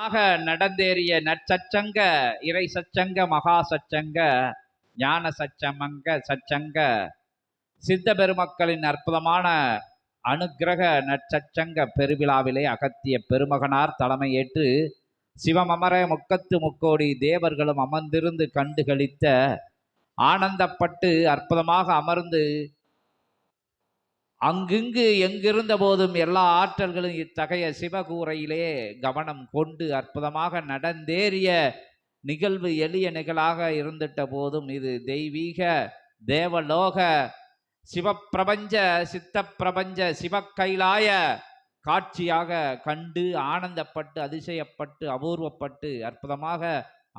ஆக நடந்தேறிய நற்சச்சங்க இறை சச்சங்க மகா சச்சங்க ஞான சச்சமங்க சச்சங்க சித்த பெருமக்களின் அற்புதமான அனுக்கிரக நற்சச்சங்க பெருவிழாவிலே அகத்திய பெருமகனார் தலைமையேற்று சிவமமர முக்கத்து முக்கோடி தேவர்களும் அமர்ந்திருந்து கண்டுகளித்த ஆனந்தப்பட்டு அற்புதமாக அமர்ந்து அங்கிங்கு எங்கிருந்த போதும் எல்லா ஆற்றல்களும் இத்தகைய சிவகூரையிலே கவனம் கொண்டு அற்புதமாக நடந்தேறிய நிகழ்வு எளிய நிகழாக இருந்துட்ட போதும் இது தெய்வீக தேவலோக சிவப்பிரபஞ்ச சித்த பிரபஞ்ச சிவக்கைலாய காட்சியாக கண்டு ஆனந்தப்பட்டு அதிசயப்பட்டு அபூர்வப்பட்டு அற்புதமாக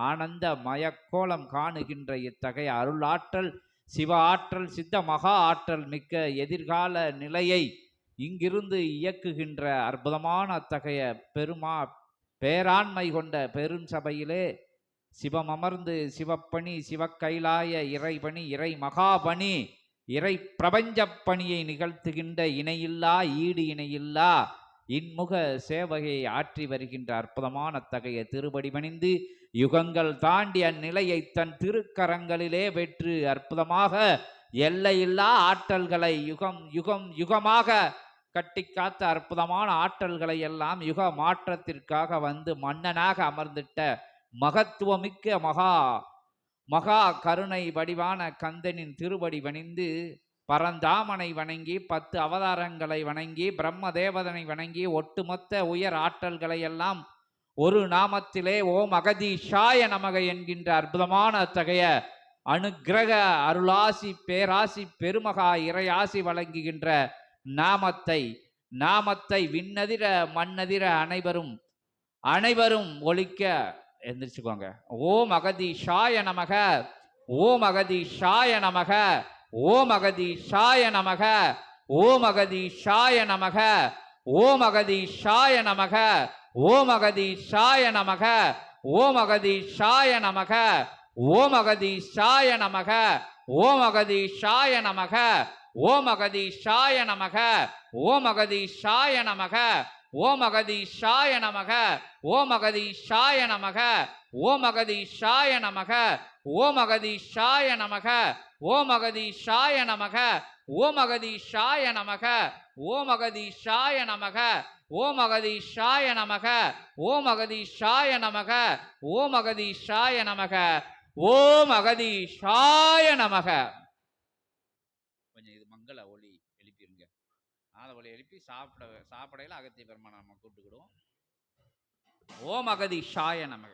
ஆனந்த மயக்கோலம் காணுகின்ற இத்தகைய அருளாற்றல் சிவ ஆற்றல் சித்த மகா ஆற்றல் மிக்க எதிர்கால நிலையை இங்கிருந்து இயக்குகின்ற அற்புதமான அத்தகைய பெருமா பேராண்மை கொண்ட பெருஞ்சபையிலே சிவம் அமர்ந்து சிவப்பணி சிவக்கைலாய இறைபணி இறை மகாபணி இறை பிரபஞ்சப் பணியை நிகழ்த்துகின்ற இணையில்லா ஈடு இணையில்லா இன்முக சேவகையை ஆற்றி வருகின்ற அற்புதமான அத்தகைய திருபடி பணிந்து யுகங்கள் தாண்டி அந்நிலையை தன் திருக்கரங்களிலே வெற்று அற்புதமாக எல்லையில்லா ஆற்றல்களை யுகம் யுகம் யுகமாக கட்டி காத்த அற்புதமான ஆற்றல்களை எல்லாம் யுக மாற்றத்திற்காக வந்து மன்னனாக அமர்ந்திட்ட மகத்துவமிக்க மகா மகா கருணை வடிவான கந்தனின் திருவடி வணிந்து பரந்தாமனை வணங்கி பத்து அவதாரங்களை வணங்கி பிரம்ம தேவதனை வணங்கி ஒட்டுமொத்த உயர் ஆற்றல்களை எல்லாம் ஒரு நாமத்திலே ஓம் அகதீஷாய நமக என்கின்ற அற்புதமான அத்தகைய அனுக்கிரக அருளாசி பேராசி பெருமகா இறையாசி வழங்குகின்ற நாமத்தை நாமத்தை விண்ணதிர மண்ணதிர அனைவரும் அனைவரும் ஒழிக்க எந்திரிச்சுக்கோங்க. ஓம் அகதீஷாய நமக ஓம் அகதீஷாய நமக ஓம் அகதீஷாய நமக ஓம் அகதீஷாய நமக ஓம் அகதீஷாய நமக ஓம் அகதீஷாய நமக ஓம் அகதீஷாய நமக ஓம் அகதீஷாய நமக ஓம் அகதீஷாய நமக ஓம் அகதீஷாய நமக ஓம் அகதீஷாய நமக ஓம் அகதீஷாய நமக ஓம் அகதீஷாய நமக ஓம் அகதீஷாய நமக ஓம் அகதீஷாய நமக ஓம் அகதீஷாய நமக ஓம் அகதீஷாய நமக ஓம் அகதீஷாய நமக ஓம் அகதீஷாய நமக ஓம் அகதீஷாய நமக ஓம் அகதீஷாய நமக ஓம் அகதீஷாய நமக. கொஞ்சம் இது மங்கள ஒளி எழுப்பிருங்க நாத ஒளி எழுப்பி சாப்பிட சாப்பிடையில அகத்திய பெருமானை நம்ம கூப்பிட்டுக்கிடுவோம். ஓம் அகதீஷாய நமக.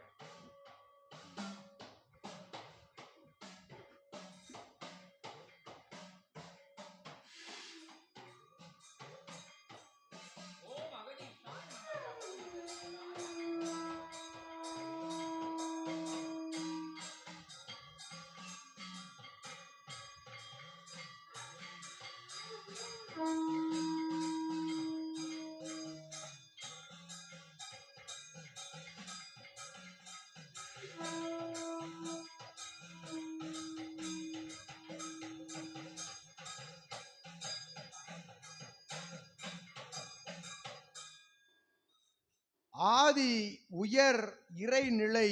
ஆதி உயர் இறைநிலை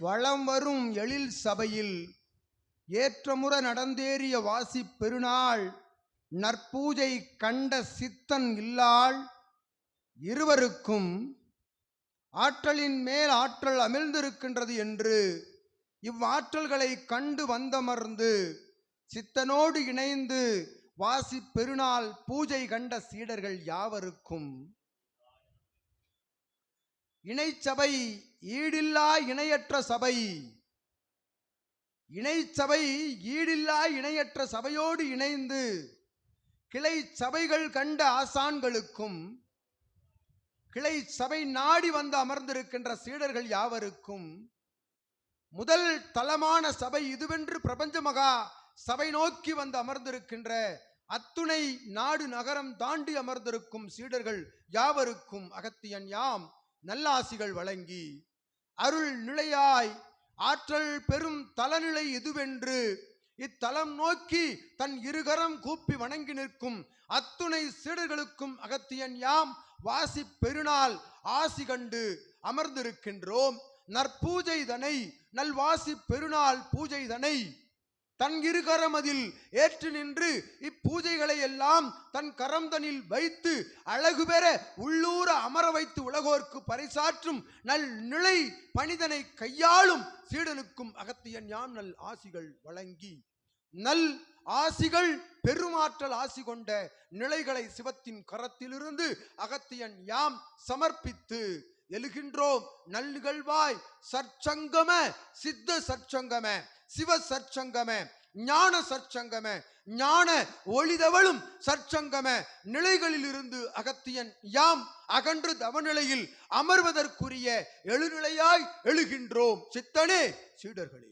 வளம் வரும் எழில் சபையில் ஏற்றமுற நடந்தேறிய வாசி பெருநாள் நற்பூஜை கண்ட சித்தன் இல்லாள் இருவருக்கும் ஆற்றலின் மேல் ஆற்றல் அமிழ்ந்திருக்கின்றது என்று இவ்வாற்றல்களை கண்டு வந்தமர்ந்து சித்தனோடு இணைந்து வாசி பெருநாள் பூஜை கண்ட சீடர்கள் யாவருக்கும் இணைச்சபை ஈடில்லா இணையற்ற சபை. இணைச்சபை ஈடில்லா இணையற்ற சபையோடு இணைந்து கிளை சபைகள் கண்ட ஆசான்களுக்கும் கிளை சபை நாடி வந்து அமர்ந்திருக்கின்ற சீடர்கள் யாவருக்கும் முதல் தலமான சபை இதுவென்று பிரபஞ்ச மகா சபை நோக்கி வந்து அமர்ந்திருக்கின்ற அத்துணை நாடு நகரம் தாண்டி அமர்ந்திருக்கும் சீடர்கள் யாவருக்கும் அகத்தியன் யாம். நல்லாசிகள் வழங்கி அருள் நிலையாய் ஆற்றல் பெரும் தலநிலை இதுவென்று இத்தலம் நோக்கி தன் இருகரம் கூப்பி வணங்கி நிற்கும் அத்துணை சீடர்களுக்கும் அகத்தியன் யாம் வாசி பெருநாள் ஆசி கண்டு அமர்ந்திருக்கின்றோம். நற்பூஜைதனை நல்வாசி பெருநாள் பூஜைதனை தன் இரு கரமதில் ஏற்று நின்று இப்பூஜைகளை எல்லாம் தன் கரம்தனில் வைத்து அழகு பெற உள்ளூர அமர வைத்து உலகோர்க்கு பறைசாற்றும் நல் நிலை பணிதனை கையாளும் சீடனுக்கும் அகத்தியன் யாம் நல் ஆசிகள் வழங்கி. நல் ஆசிகள் பெருமாற்றல் ஆசி கொண்ட நிலைகளை சிவத்தின் கரத்திலிருந்து அகத்தியன் யாம் சமர்ப்பித்து எழுகின்றோம். நல் நிகழ்வாய் சற்சங்கம சித்த சற்சங்கம. சிவ சற்சங்கம ஞான சற்சங்கம ஞான ஒளிதவளும் சற்சங்கம நிலைகளிலிருந்து அகத்தியன் யாம் அகன்று தவநிலையில் அமர்வதற்குரிய எழுநிலையாய் எழுகின்றோம். சித்தனே சீடர்களே.